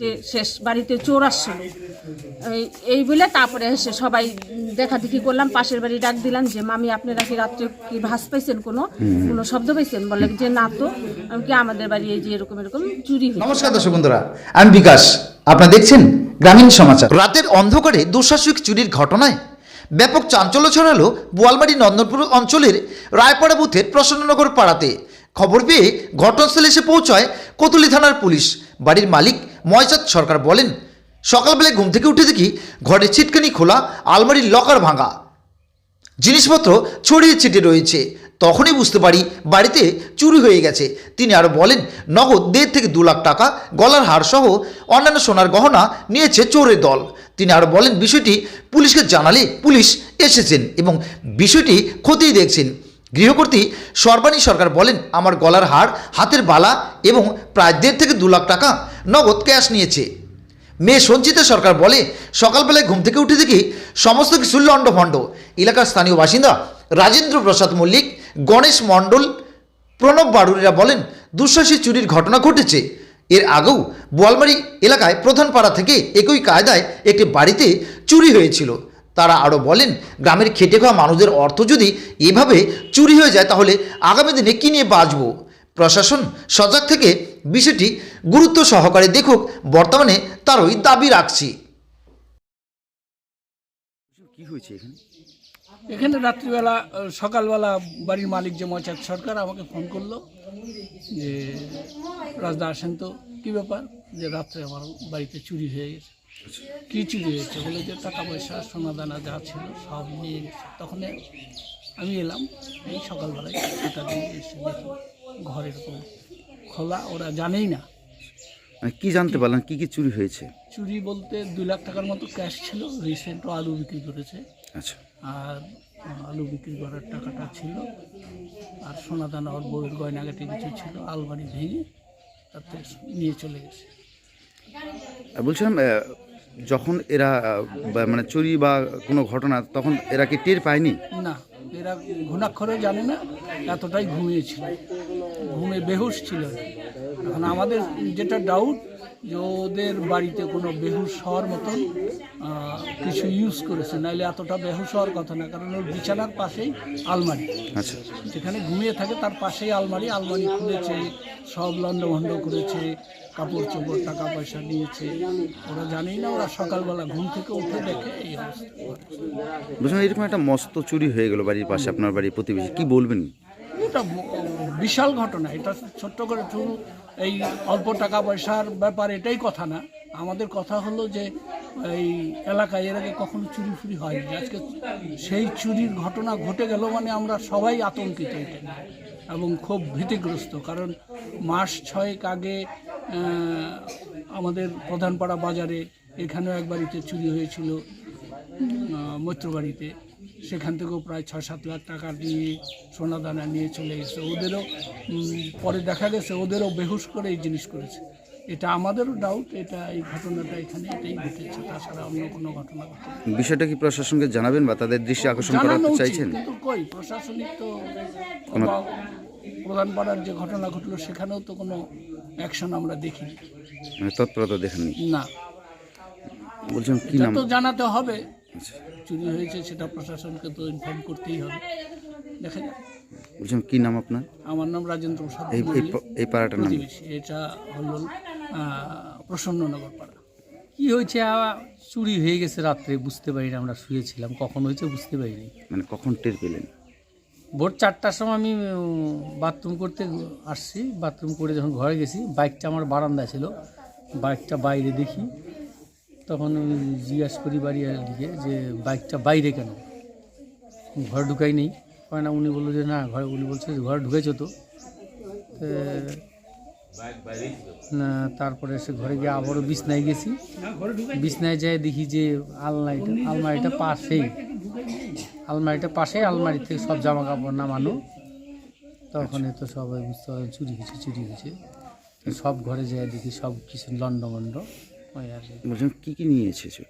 যে শেষ বাড়িতে চোর আসছিল। এই বলে তারপরে এসে সবাই দেখা দেখি করলাম, পাশের বাড়ি ডাক দিলাম যে, মামি আপনারা কি রাত্রে কি ভাস পাইছেন কোনো? কোনো শব্দ পাইছেন? বলে যে, না তো কি আমাদের বাড়ি এই যে এরকম এরকম চুরি নমস্কার দর্শক বন্ধুরা, আমি বিকাশ। আপনারা দেখছেন গ্রামীণ সমাচার। রাতের অন্ধকারে দুঃসাহসিক চুরির ঘটনায় ব্যাপক চাঞ্চল্য ছড়ালো বোয়ালবাড়ি নন্দনপুর অঞ্চলের রায়পাড়া বুথের প্রসন্ননগর পাড়াতে। খবর পেয়ে ঘটনাস্থলে এসে পৌঁছায় কোতলি থানার পুলিশ। বাড়ির মালিক ময়চাঁদ সরকার বলেন, সকালবেলায় ঘুম থেকে উঠে দেখি ঘরে ছিটকানি খোলা, আলমারির লকার ভাঙা। জিনিসপত্র ছড়িয়ে ছিটিয়ে রয়েছে। তখনই বুঝতে পারি বাড়িতে চুরি হয়ে গেছে। তিনি আরও বলেন, নগদ দেড় থেকে দু লাখ টাকা, গলার হার সহ অন্যান্য সোনার গহনা নিয়েছে চোরের দল। তিনি আরও বলেন, বিষয়টি পুলিশকে জানালে পুলিশ এসেছেন এবং বিষয়টি খতিয়ে দেখছেন। গৃহকর্ত্রী সর্বাণী সরকার বলেন, আমার গলার হার, হাতের বালা এবং প্রায় দেড় থেকে দু লাখ টাকা নগদ ক্যাশ নিয়েছে। মেয়ে সঞ্চিতা সরকার বলে, সকালবেলায় ঘুম থেকে উঠে দেখি সমস্ত কিছু লণ্ডভণ্ড। এলাকার স্থানীয় বাসিন্দা রাজেন্দ্র প্রসাদ মল্লিক, গণেশ মণ্ডল, প্রণব বাড়ুরিরা বলেন, দুঃসাহসী চুরির ঘটনা ঘটেছে। এর আগেও বোয়ালমারি এলাকায় প্রধান পাড়া থেকে একই কায়দায় একটি বাড়িতে চুরি হয়েছিল। তারা আরও বলেন গ্রামের খেটে খাওয়া মানুষদের অর্থ যদি এভাবে চুরি হয়ে যায় তাহলে আগামী দিনে কী নিয়ে বাঁচব? প্রশাসন সজাগ থেকে বিষয়টি গুরুত্ব সহকারে দেখুক বর্তমানে তারই দাবি রাখছি। কি হয়েছে এখানে? এখানে রাত্রিবেলা সকালবেলা বাড়ির মালিক যে মচাত সরকার আমাকে ফোন করল যে রাজদা আসেন তো। কী ব্যাপার? যে রাত্রে আমার বাড়িতে চুরি হয়ে গেছে। কী চুরি হয়েছে বলে যে টাকা পয়সা সোনা দানা যা ছিল সব নিয়ে গেছে তখন আমি এলাম এই সকালবেলায় সেটা দিয়ে এসে দেখি ঘর এরকম খোলা ওরা জানেই না। মানে কি জানতে পারলেন? কি কি চুরি হয়েছে? চুরি বলতে দুই লাখ টাকার মতো ক্যাশ ছিল রিসেন্টও আলু বিক্রি করেছে। আচ্ছা। আর আলু বিক্রি করার টাকাটা ছিল আর সোনা দানা ওর বউয়ের গয়নাগাটি কিছু ছিল আলমারি ভেঙে তাতে নিয়ে চলে গেছে। বলছিলাম যখন এরা মানে চুরি বা কোনো ঘটনা তখন এরা কি টের পায়নি? না এরা ঘুণাক্ষরে জানে না এতটাই ঘুমিয়েছিল ঘুমে বেহুশ ছিল। এখন আমাদের যেটা ডাউট যে ওদের বাড়িতে কোনো বেহুশ হওয়ার মতন কিছু ইউজ করেছে। নাইলে এতটা বেহুশ হওয়ার কথা না কারণ ওর বিছানার পাশেই আলমারি। আচ্ছা। যেখানে ঘুমিয়ে থাকে তার পাশেই আলমারি। আলমারি খুলেছে সব লন্ডভন্ড করেছে কাপড় চোপড় টাকা পয়সা নিয়েছে। ওরা জানেই না ওরা সকালবেলা ঘুম থেকে উঠে দেখে এই অবস্থা। বলছিলাম এরকম একটা মস্ত চুরি হয়ে গেল বাড়ির পাশে আপনার বাড়ির প্রতিবেশী। কি বলবেন? এটা বিশাল ঘটনা। এটা ছোট্ট করে শুরু এই অল্প টাকা পয়সার ব্যাপার এটাই কথা না। আমাদের কথা হলো যে এই এলাকায় এর আগে কখনো চুরি ফুরি হয়নি আজকে সেই চুরির ঘটনা ঘটে গেল মানে আমরা সবাই আতঙ্কিত এটা এবং খুব ভীতিগ্রস্ত কারণ মাস ছয়েক আগে আমাদের প্রধানপাড়া বাজারে এখানেও এক বাড়িতে চুরি হয়েছিল মৈত্রবাড়িতে। সেখান থেকেও প্রায় ছয় সাত লাখ টাকা নিয়ে সোনা দানা নিয়ে চলে গেছে ওদেরও পরে দেখা গেছে ওদেরও বেহুশ করে এই জিনিস করেছে। এটা আমাদেরও ডাউট এটা এই ঘটনাটা এখানে এটাই ঘটেছে তাছাড়া অন্য কোনো ঘটনা বিষয়টা কি প্রশাসনকে জানাবেন বা তাদের দৃষ্টি আকর্ষণ করাতে চাইছেন? কিন্তু কই প্রশাসনিক তো প্রধান পাড়ার যে ঘটনা ঘটলো সেখানেও তো কোনো অ্যাকশন আমরা দেখিনি মানে তৎপরতা দেখেননি? না। বলছিলাম কি নাম? তো জানাতে হবে। আচ্ছা। চুরি হয়েছে সেটা প্রশাসনকে তো ইনফর্ম করতেই হবে। দেখা যাক। বলছিলাম কি নাম আপনার? আমার নাম রাজেন্দ্র প্রসাদ এই এই পাড়াটার নাম এটা হলো প্রসন্ননগর পাড়া। কি হয়েছে? চুরি হয়ে গেছে রাত্রে বুঝতে পারি না আমরা শুয়েছিলাম। কখন হয়েছে বুঝতে পারিনি। মানে কখন টের পেলেন? ভোর চারটার সময় আমি বাথরুম করতে আসছি। বাথরুম করে যখন ঘরে গেছি বাইকটা আমার বারান্দায় ছিল। বাইকটা বাইরে দেখি। তখন জিজ্ঞাসা করি বাড়ি দিকে যে বাইকটা বাইরে কেন? ঘরে ঢুকাই নেই। হয় না, উনি বলল যে, না, ঘরে উনি বলছে যে, ঘরে ঢুকেছো তো? তারপরে সে ঘরে গিয়ে আবারও বিছনায় গেছি। বিছনায় যেয়ে দেখি যে, আলমারিটা আলমারিটা পাশেই। আলমারিটা পাশেই আলমারি থেকে সব জামা কাপড় নামানো। তখন তো সবাই বুঝতে পারবে চুরি হয়েছে চুরি হয়েছে। তো সব ঘরে যেয়ে দেখি সব কিছু লন্ডমন্ড ওই আর কি কি কি নিয়ে এসেছে?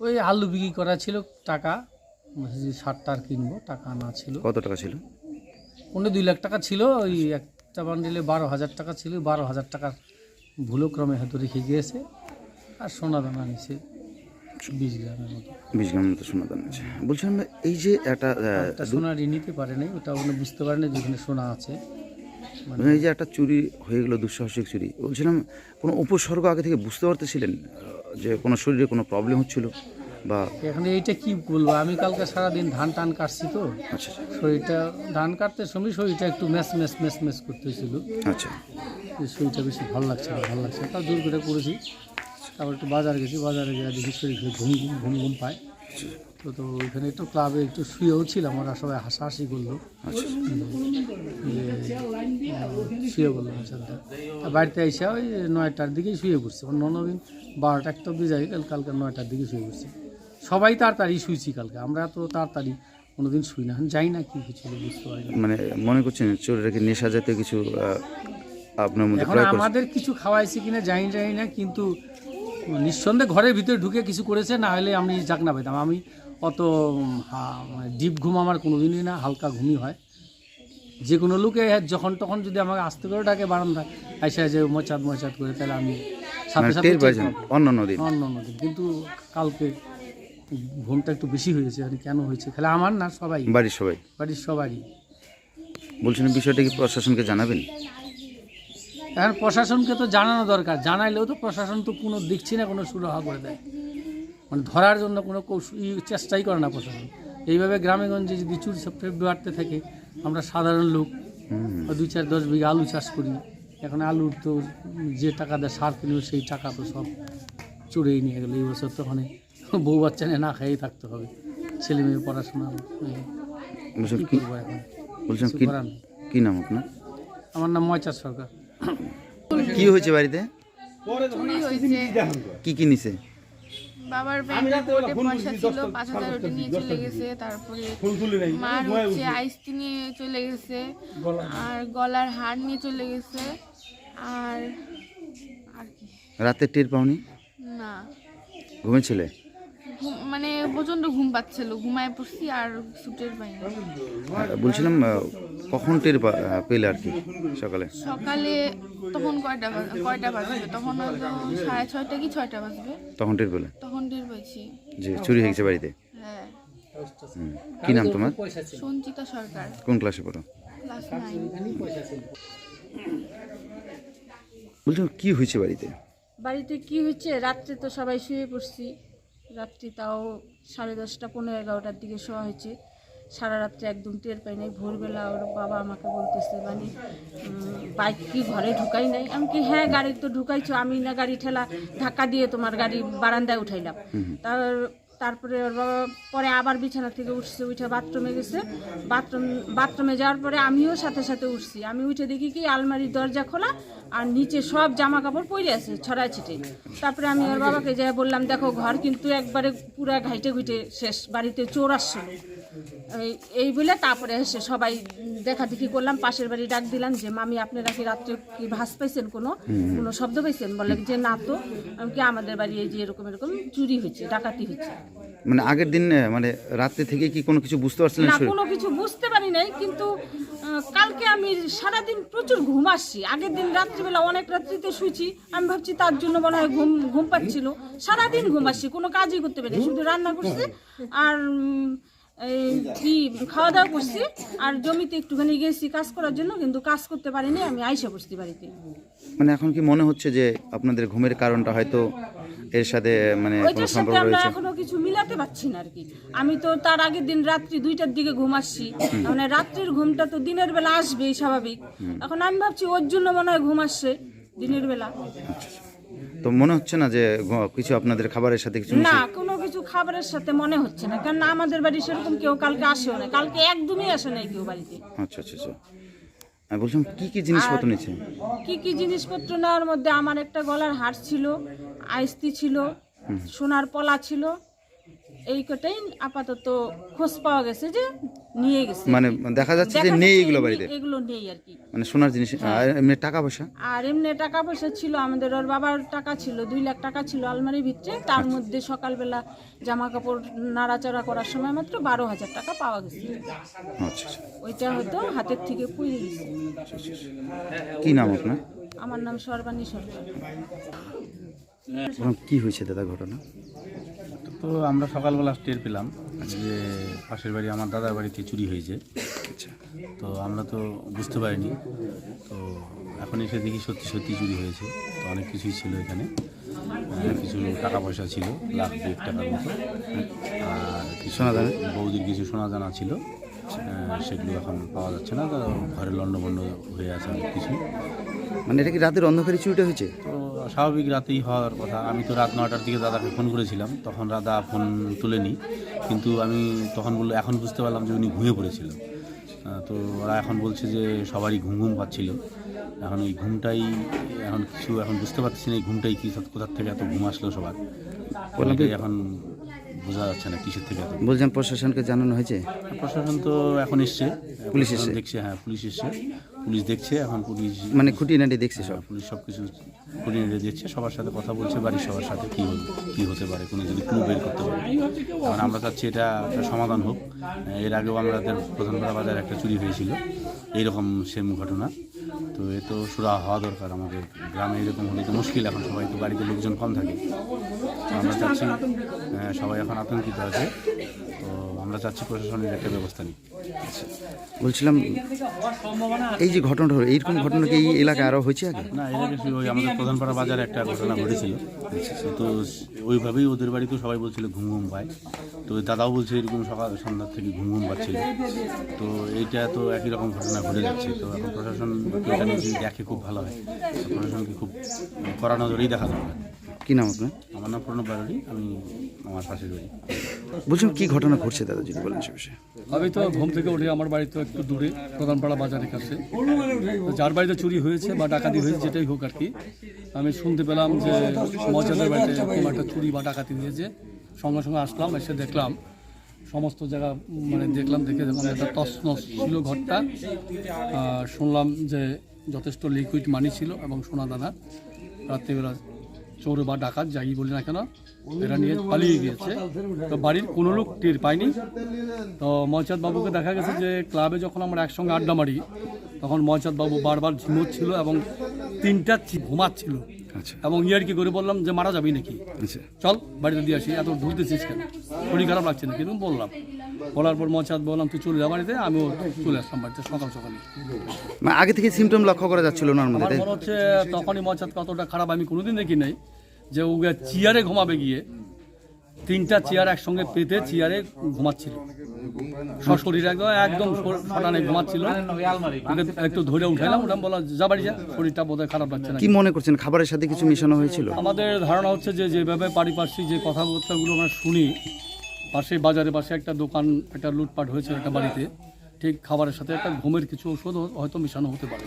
ওই আলু বিক্রি করা ছিল টাকা। বলছি যে সারটা আর কিনবো টাকা না ছিল। কত টাকা ছিল? পনেরো দুই লাখ টাকা ছিল ওই একটা বান্ডিলে বারো হাজার টাকা ছিল। বারো হাজার টাকার ভুলক্রমে হয়তো রেখে গিয়েছে। আর সোনা দানা নিছে। বিশ গ্রামের মতো। বিশ গ্রাম মতো সোনা দাম আছে বলছিলাম এই যে একটা সোনা ঋণ নিতে পারে নাই ওটা উনি বুঝতে পারে না যেখানে সোনা আছে। মানে এই যে একটা চুরি হয়ে গেল দুঃসাহসিক চুরি। বলছিলাম কোনো উপসর্গ আগে থেকে বুঝতে পারতেছিলেন যে কোনো শরীরে কোনো প্রবলেম হচ্ছিল বা এখানে এইটা কি বলব? আমি কালকে সারাদিন ধান টান কাটছি তো। আচ্ছা শরীরটা ধান কাটতে সময় শরীরটা একটু ম্যাচ ম্যাচ ম্যাচ ম্যাচ করতেছিল। আচ্ছা। শরীরটা বেশি ভালো লাগছে ভালো লাগছে। তাও জোর করে করেছি। তারপর একটু বাজার গেছি বাজারে গিয়ে দেখি শরীর ঘুম ঘুম ঘুম ঘুম পায়। তো তো ওইখানে একটু ক্লাবে একটু শুয়েও ছিলাম ওরা সবাই হাসাহাসি করল। আচ্ছা। শুয়ে বললাম বিছানটা তা বাড়িতে এসে ওই নয়টার দিকেই শুয়ে পড়ছে। অন্য অন্য দিন বারোটা একটা অব্দি যাই কাল কালকে নয়টার দিকে শুয়ে পড়ছে। সবাই তাড়াতাড়ি শুয়েছি কালকে আমরা তো তাড়াতাড়ি কোনোদিন শুই না। যাই না কি কিছু বুঝতে পারি মানে মনে করছেন চোরেরা কি নেশা জাতীয় কিছু আপনার মধ্যে আমাদের কিছু খাওয়াইছে কিনা জানি জানি না কিন্তু নিঃসন্দেহে ঘরের ভিতরে ঢুকে কিছু করেছে না হলে আমি যাক না পেতাম। আমি অত ডিপ ঘুম আমার কোনো দিনই না হালকা ঘুমই হয়। যে কোনো লোকে যখন তখন যদি আমাকে আস্তে করে ডাকে বারান্দা এসে যে মোচাত মোচাত করে তাহলে আমি সাথে মানে সাথে। অন্য অন্য দিন। অন্য অন্য দিন। কিন্তু কালকে ঘুমটা একটু বেশি হয়েছে মানে কেন হয়েছে? খালি আমার না সবাই। বাড়ির সবাই। বাড়ির সবারই। বলছেন বিষয়টা কি প্রশাসনকে জানাবেন? এখন প্রশাসনকে তো জানানো দরকার। জানাইলেও তো প্রশাসন তো কোনো দেখছি না কোনো সুরাহা করে দেয়। মানে ধরার জন্য কোনো চেষ্টাই করে না প্রশাসন। এইভাবে গ্রামেগঞ্জে যদি চুরি বাড়তে থাকে আমরা সাধারণ লোক দুই চার দশ বিঘা আলু চাষ করি। এখন আলুর তো যে টাকা দেয় সার কিনবে সেই টাকা তো সব চুরেই নিয়ে গেলো। এই বছর তো ওখানে বউ বাচ্চা নিয়ে না খেয়েই থাকতে হবে। ছেলে মেয়ে পড়াশোনা বলছেন। কি নাম আপনার? আমার নাম ময়চার সরকার। কি হয়েছে বাড়িতে? কি কি নিছে বাবার ব্যাংকে কোর্টে পয়সা ছিল পাঁচ হাজার ওটা নিয়ে চলে গেছে তারপরে মার হচ্ছে আইসটি নিয়ে চলে গেছে আর গলার হার নিয়ে চলে গেছে আর আর কি। রাতে টের পাওনি? না। ঘুমেছিলে ঘুম মানে প্রচণ্ড ঘুম পাচ্ছিল। ঘুমায় পড়ছি আর সুটের পাইনি বলছিলাম কখন টের পেলে আর কি সকালে? সকালে তখন কয়টা বাজ- কয়টা বাজবে? তখন সাড়ে ছয়টা কি ছয়টা বাজবে? তখন টের পেলে? তখন টের পেয়েছি। যে চুরি হয়ে গেছে বাড়িতে? হ্যাঁ। কি নাম তোমার? সঞ্চিতা সরকার। কোন ক্লাসে পড়ো? ক্লাস নাইন বলছিলাম কি হয়েছে বাড়িতে? বাড়িতে কি হচ্ছে রাত্রে তো সবাই শুয়ে পড়ছি। রাত্রি তাও সাড়ে দশটা পনেরো এগারোটার দিকে শোয়া হয়েছে। সারা রাত্রে একদম টের পাই নাই। ভোরবেলা ওর বাবা আমাকে বলতেছে মানে বাইক কি ঘরে ঢুকাই নাই? আমি কি হ্যাঁ গাড়ি তো ঢুকাইছো। আমি না গাড়ি ঠেলা ধাক্কা দিয়ে তোমার গাড়ি বারান্দায় উঠাইলাম। তার তারপরে ওর বাবা পরে আবার বিছানা থেকে উঠছে, উঠে বাথরুমে গেছে। বাথরুম, বাথরুমে যাওয়ার পরে আমিও সাথে সাথে উঠছি। আমি উঠে দেখি কি আলমারির দরজা খোলা আর নিচে সব জামা কাপড় পরে আছে, ছড়ায় ছিটে। তারপরে আমি ওর বাবাকে যাই বললাম, দেখো ঘর কিন্তু একবারে পুরা ঘাইটে ঘুইটে শেষ, বাড়িতে চোর আসছিল। এই- বলে তারপরে এসে সবাই দেখা দেখি করলাম, পাশের বাড়ি ডাক দিলাম যে, মামি, আপনারা কি রাত্রে কি ভাস পাইছেন কোনো? কোনো শব্দ পাইছেন? বলে যে, না তো। কি, আমাদের বাড়ি এই যে এরকম এরকম চুরি হয়েছে, ডাকাতি হয়েছে। মানে আগের দিন মানে রাত্রে থেকে কি কোনো কিছু বুঝতে পারছিলেন না কোনো কিছু বুঝতে পারি নাই কিন্তু কালকে আমি সারাদিন প্রচুর ঘুম আসছি। আগের দিন রাত্রিবেলা অনেক রাত্রিতে শুয়েছি আমি ভাবছি তার জন্য মনে হয় ঘুম ঘুম পাচ্ছিল। সারাদিন ঘুম আসছি কোনো কাজই করতে পারি শুধু রান্না করছি আর এই কি খাওয়া দাওয়া করছি আর জমিতে একটুখানি গেছি কাজ করার জন্য কিন্তু কাজ করতে পারিনি আমি আইসা বসতে বাড়িতে। মানে এখন কি মনে হচ্ছে যে আপনাদের ঘুমের কারণটা হয়তো এর সাথে মানে কোনো ওইটার সাথে সম্পর্ক আমরা রয়েছে? এখনও কিছু মিলাতে পারছি না আর কি আমি তো তার আগের দিন রাত্রি দুইটার দিকে ঘুম আসছি। মানে রাত্রির ঘুমটা তো দিনের বেলা আসবেই স্বাভাবিক। এখন আমি ভাবছি ওর জন্য মনে হয় ঘুম আসছে দিনের বেলা। তো মনে হচ্ছে না যে ঘ- কিছু আপনাদের খাবারের সাথে কিছু না মিশে কোনো কিছু খাবারের সাথে মনে হচ্ছে না। কারণ আমাদের বাড়ি সেরকম কেউ কালকে আসেও না কালকে একদমই আসে নাই কেউ বাড়িতে। আচ্ছা আচ্ছা আচ্ছা। আমি বলছিলাম কি কি জিনিসপত্র নিয়েছে? কি কি জিনিসপত্র নেওয়ার মধ্যে আমার একটা গলার হার ছিল আইস্তি ছিল সোনার পলা ছিল এই কটাই আপাতত খোঁজ পাওয়া গেছে যে নিয়ে গেছে। মানে দেখা যাচ্ছে যে নেই এগুলো বাড়িতে? এগুলো নেই আর কি। মানে সোনার জিনিস আর এমনি টাকা পয়সা? আর এমনি টাকা পয়সা ছিল আমাদের ওর বাবার টাকা ছিল দুই লাখ টাকা ছিল আলমারির ভিতরে। তার মধ্যে সকালবেলা জামা কাপড় নাড়াচাড়া করার সময় মাত্র বারো হাজার টাকা পাওয়া গেছে। আচ্ছা আচ্ছা। ওইটা হয়তো হাতের থেকে পুড়ে গেছে। কি নাম আপনার? আমার নাম সর্বাণী সরকার। কি হয়েছে দাদা ঘটনা? তো আমরা সকালবেলা টের পেলাম যে পাশের বাড়ি আমার দাদার বাড়িতে চুরি হয়েছে। আচ্ছা। তো আমরা তো বুঝতে পারিনি। তো এখন এসে দেখি সত্যি সত্যি চুরি হয়েছে। তো অনেক কিছুই ছিল এখানে। কিছু টাকা পয়সা ছিল লাখ দুয়েক টাকার মতো। আর কিছু সোনা দানা? বৌদির কিছু সোনা জানা ছিল। সেগুলো এখন পাওয়া যাচ্ছে না। তো ঘরে লণ্ডভণ্ড হয়ে আছে অনেক কিছু মানে এটা কি রাতের অন্ধকারে চুরিটা হয়েছে? তো স্বাভাবিক রাতেই হওয়ার কথা। আমি তো রাত নটার দিকে দাদাকে ফোন করেছিলাম। তখন দাদা ফোন তুলেনি। কিন্তু আমি তখন বলল এখন বুঝতে পারলাম যে উনি ঘুমিয়ে পড়েছিল তো ওরা এখন বলছে যে সবারই ঘুম ঘুম পাচ্ছিল। এখন এই ঘুমটাই এখন কিছু এখন বুঝতে পারছি না এই ঘুমটাই কি কোথার থেকে এত ঘুম আসলো সবার? এখন বোঝা যাচ্ছে না কিসের থেকে এত বলছেন প্রশাসনকে জানানো হয়েছে? প্রশাসন তো এখন এসছে। পুলিশ এসছে? দেখছে হ্যাঁ পুলিশ এসছে। পুলিশ দেখছে এখন পুলিশ মানে খুঁটিনাটি দেখছে সব? হ্যাঁ, পুলিশ সব কিছু কোর্ডিনেটে দিচ্ছে সবার সাথে কথা বলছে, বাড়ির সবার সাথে কী হল, কী হতে পারে, কোনো যদি ক্লু বের করতে পারে। কারণ আমরা চাচ্ছি এটা একটা সমাধান হোক। এর আগেও আমাদের প্রধানপাড়া বাজারে একটা চুরি হয়েছিল। এইরকম সেম ঘটনা। তো এ তো সুরা হওয়া দরকার আমাদের। গ্রামে এরকম হলে তো মুশকিল, এখন সবাই তো বাড়িতে লোকজন কম থাকে। আমরা চাচ্ছি সবাই এখন আতঙ্কিত আছে। তো আমরা চাচ্ছি প্রশাসনের একটা ব্যবস্থা নিই বলছিলাম, এই যে ঘটনাটা হলো, এইরকম ঘটনা কি এই এলাকায় আরও হয়েছে আগে? না, এর আগে ওই আমাদের প্রধানপাড়া বাজারে একটা ঘটনা ঘটেছিল। তো ওইভাবেই ওদের বাড়িতেও সবাই বলছিল ঘুম ঘুম পায়। তো দাদাও বলছে এরকম সকাল, সন্ধ্যার থেকে ঘুম ঘুম পাচ্ছিল। তো এইটা তো একই রকম ঘটনা ঘটে যাচ্ছে। তো এখন প্রশাসন দেখে খুব ভালো হয় প্রশাসনকে খুব কড়া নজরেই দেখা দরকার। কি নাম আপনার? আমার নাম প্রণব বাড়ি আমি আমার পাশে বাড়ি। বলছিলাম কি ঘটনা ঘটছে দাদা যদি বলেন সে বিষয়ে? আমি তো ঘুম থেকে উঠে আমার বাড়ি তো একটু দূরে প্রধানপাড়া বাজারের কাছে। যার বাড়িতে চুরি হয়েছে বা ডাকাতি হয়েছে যেটাই হোক আর কি আমি শুনতে পেলাম যে মজাদের বাড়িতে এরকম একটা চুরি বা ডাকাতি হয়েছে। সঙ্গে সঙ্গে আসলাম এসে দেখলাম সমস্ত জায়গা মানে দেখলাম দেখে দেখলাম একটা তছনছ ছিল ঘরটা। শুনলাম যে যথেষ্ট লিকুইড মানি ছিল এবং সোনা দানা রাত্রিবেলা চোর বা ডাকাত যাই বলি না কেন এরা নিয়ে পালিয়ে গিয়েছে। তো বাড়ির কোনো লোক টের পায়নি। তো ময়চাঁদ বাবুকে দেখা গেছে যে ক্লাবে যখন আমরা একসঙ্গে আড্ডা মারি তখন ময়চাঁদ বাবু বারবার ঝিমোচ্ছিল এবং তিনটা ঘুমাচ্ছিল। আচ্ছা। এবং ইয়ার কি করে বললাম যে মারা যাবি নাকি? আচ্ছা। চল বাড়িতে দিয়ে আসি এত ধুলতেছিস কেন? শরীর খারাপ লাগছে না কিন্তু বললাম। বলার পর মচাঁদ বললাম তুই চলে যা বাড়িতে আমিও চলে আসলাম বাড়িতে সকাল সকালে। মানে আগে থেকে সিমটম লক্ষ্য করা যাচ্ছিল না মনে হচ্ছে তখনই মচাঁদ কতটা খারাপ আমি কোনোদিন দেখি নাই। যে ও চেয়ারে ঘুমাবে গিয়ে তিনটা চেয়ার একসঙ্গে পেতে চেয়ারে ঘুমাচ্ছিল। শরীর একদম একদম ফটানে ঘুমাচ্ছিল। একটু ধরে উঠাইলাম ওটা বলা যা বাড়ি যা শরীরটা বোধহয় খারাপ লাগছে না কি মনে করছেন? খাবারের সাথে কিছু মিশানো হয়েছিল? আমাদের ধারণা হচ্ছে যে যেভাবে পারিপার্শ্বিক যে কথাবার্তাগুলো আমরা শুনি পাশে বাজারে পাশে একটা দোকান একটা লুটপাট হয়েছে একটা বাড়িতে। ঠিক খাবারের সাথে একটা ঘুমের কিছু ওষুধ হয়তো মিশানো হতে পারে।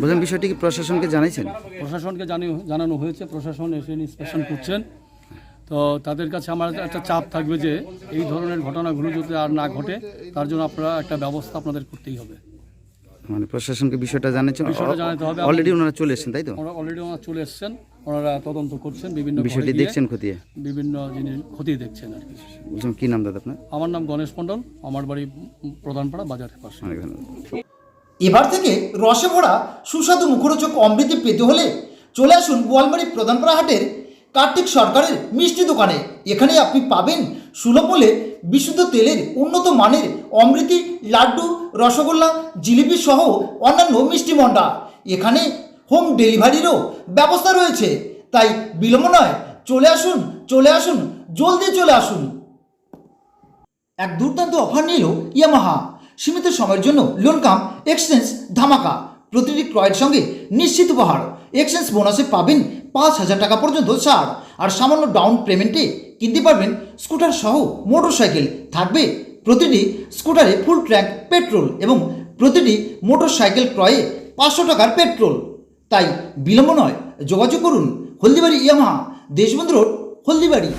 বলছেন বিষয়টি কি প্রশাসনকে জানাইছেন? প্রশাসনকে জানি জানানো হয়েছে প্রশাসন এসে ইন্সপেকশন করছেন। তো তাদের কাছে আমার একটা চাপ থাকবে যে এই ধরনের ঘটনাগুলো যাতে আর না ঘটে তার জন্য আপনারা একটা ব্যবস্থা আপনাদের করতেই হবে। মানে প্রশাসনকে বিষয়টা জানাচ্ছেন বিষয়টা জানাতে হবে। অলরেডি ওনারা চলে এসেছেন তাই তো? অলরেডি ওনারা চলে এসছেন। ওনারা তদন্ত করছেন বিভিন্ন বিষয়টি দেখছেন খতিয়ে? বিভিন্ন জিনিস খতিয়ে দেখছেন আর কি। বলছেন কি নাম দাদা আপনার? আমার নাম গণেশ মণ্ডল আমার বাড়ি প্রধানপাড়া বাজারের পাশে। এবার থেকে রসে ভরা সুস্বাদু মুখরোচক অমৃতি পেতে হলে চলে আসুন বোয়ালমারি প্রধানপাড়া হাটের কার্তিক সরকারের মিষ্টি দোকানে। এখানে আপনি পাবেন সুলভ মূল্যে বিশুদ্ধ তেলের উন্নত মানের অমৃতি লাড্ডু রসগোল্লা জিলিপি সহ অন্যান্য মিষ্টি মন্ডা এখানে হোম ডেলিভারিরও ব্যবস্থা রয়েছে। তাই বিলম্ব নয়, চলে আসুন চলে আসুন, জলদি চলে আসুন। এক দুর্দান্ত অফার নিল ইয়ামাহা। সীমিত সময়ের জন্য লোন কাম এক্সচেঞ্জ ধামাকা। প্রতিটি ক্রয়ের সঙ্গে নিশ্চিত উপহার। এক্সচেঞ্জ বোনাসে পাবেন পাঁচ হাজার টাকা পর্যন্ত ছাড়। আর সামান্য ডাউন পেমেন্টে কিনতে পারবেন স্কুটার সহ মোটর সাইকেল থাকবে প্রতিটি স্কুটারে ফুল ট্র্যাঙ্ক পেট্রোল এবং প্রতিটি মোটর সাইকেল ক্রয়ে পাঁচশো টাকার পেট্রোল। তাই বিলম্ব নয় যোগাযোগ করুন হলদিবাড়ি ইয়ামাহা দেশবন্ধু রোড হলদিবাড়ি।